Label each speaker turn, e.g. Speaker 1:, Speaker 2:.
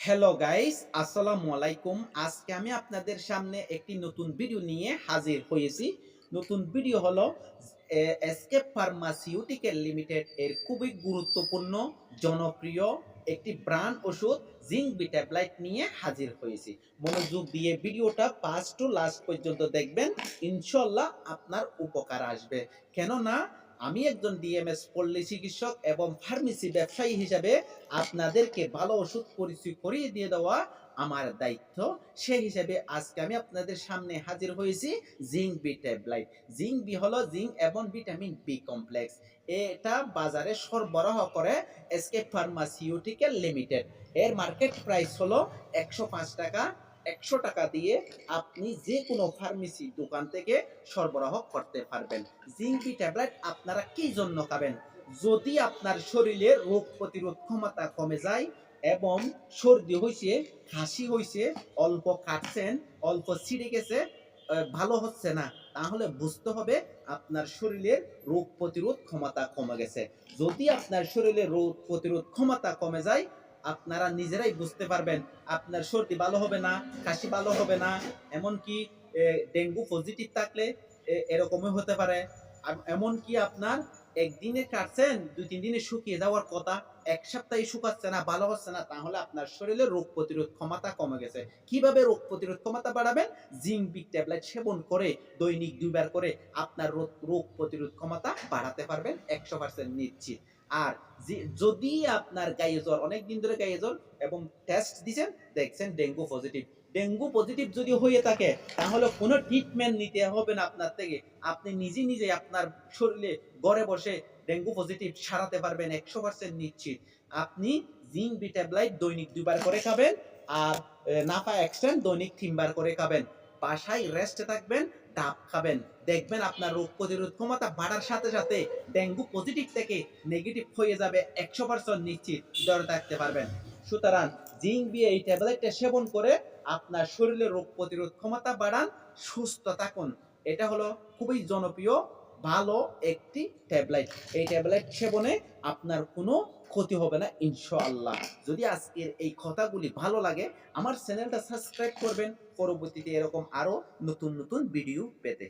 Speaker 1: Hello guys আসসালামু আলাইকুম আজকে আমি আপনাদের সামনে একটি নতুন ভিডিও নিয়ে হাজির হয়েছি। নতুন ভিডিও হলো এসকেপ ফার্মাসিউটিক্যাল লিমিটেড এর খুবই গুরুত্বপূর্ণ, জনপ্রিয় একটি ব্র্যান্ড ওষুধ জিঙ্ক বি ট্যাবলেট নিয়ে হাজির হয়েছি। মনোযোগ দিয়ে ভিডিওটা ফার্স্ট টু লাস্ট পর্যন্ত দেখবেন। ইনশাল্লাহ আপনার উপকার আসবে। কেননা আমি একজন ডিএমএস পল্লী চিকিৎসক এবং ফার্মেসি ব্যবসায়ী হিসাবে আপনাদেরকে ভালো ওষুধ পরিচয় করিয়ে দিয়ে দেওয়া আমার দায়িত্ব। সেই হিসেবে আজকে আমি আপনাদের সামনে হাজির হয়েছি zinc B tablet zinc B হলো জিঙ্ক এবং ভিটামিন বি কমপ্লেক্স। এটা বাজারে সরবরাহ করে এসকে ফার্মাসিউটিক্যাল লিমিটেড এর মার্কেট প্রাইস হলো একশো পাঁচ টাকা। একশো টাকা দিয়ে আপনি যে কোনো ফার্মেসি দোকান থেকে সরবরাহ করতে পারবেন। জিঙ্ক ট্যাবলেট আপনারা কি জন্য খাবেন? যদি আপনার শরীরে রোগ প্রতিরোধ ক্ষমতা কমে যায় এবং সর্দি হয়েছে কাশি হয়েছে অল্প কাটছেন, অল্প ছিঁড়ে গেছে ভালো হচ্ছে না, তাহলে বুঝতে হবে আপনার শরীরের রোগ প্রতিরোধ ক্ষমতা কমে গেছে। যদি আপনার শরীরে রোগ প্রতিরোধ ক্ষমতা কমে যায় আপনারা নিজেরাই বুঝতে পারবেন আপনার সর্দি ভালো হবে না, কাশি ভালো হবে না, এমনকি ডেঙ্গু পজিটিভ থাকলে এরকমই হতে পারে। এমনকি আপনার একদিনে কাটছেন, দুই, তিন দিনে শুকিয়ে যাওয়ার কথা, এক সপ্তাহে শুকাচ্ছে না, ভালো হচ্ছে না, তাহলে আপনার শরীরে রোগ প্রতিরোধ ক্ষমতা কমে গেছে। কীভাবে রোগ প্রতিরোধ ক্ষমতা বাড়াবেন? জিঙ্ক বিগ ট্যাবলেট সেবন করে, দৈনিক দুইবার করে আপনার রোগ প্রতিরোধ ক্ষমতা বাড়াতে পারবেন, একশো পার্সেন্ট নিশ্চিত। আর যদি আপনার গায়ে জ্বর অনেক দিন ধরে গায়ে জ্বর এবং টেস্ট দিচ্ছেন দেখছেন ডেঙ্গু পজিটিভ ডেঙ্গু পজিটিভ যদি হয়ে থাকে, তাহলে কোনো ট্রিটমেন্ট নিতে হবে না আপনার থেকে। আপনি নিজে নিজে আপনার শরীরে ঘরে বসে ডেঙ্গু পজিটিভ সারাতে পারবেন একশো পার্সেন্ট নিশ্চিত। আপনি জিঙ্ক বি ট্যাবলেট দৈনিক দুবার করে খাবেন আর নাফা এক্সটেন্ড দৈনিক তিনবার করে খাবেন। বাসায় রেস্টে থাকবেন ডাব খাবেন। দেখবেন আপনার রোগ প্রতিরোধ ক্ষমতা বাড়ার সাথে সাথে ডেঙ্গু পজিটিভ থেকে নেগেটিভ হয়ে যাবে একশো পার্সেন্ট নিশ্চিত। ধরে থাকতে পারবেন। সুতরাং জিঙ্ক দিয়ে এই ট্যাবলেটটা সেবন করে আপনার শরীরে রোগ প্রতিরোধ ক্ষমতা বাড়ান, সুস্থ থাকুন। এটা হলো খুবই জনপ্রিয় ভালো একটি ট্যাবলেট এই ট্যাবলেট সেবনে আপনার কোনো ক্ষতি হবে না, ইনশাআল্লাহ। যদি আজকের এই কথাগুলি ভালো লাগে, আমার চ্যানেলটা সাবস্ক্রাইব করবেন। পরবর্তীতে এরকম আরও নতুন নতুন ভিডিও পেতে।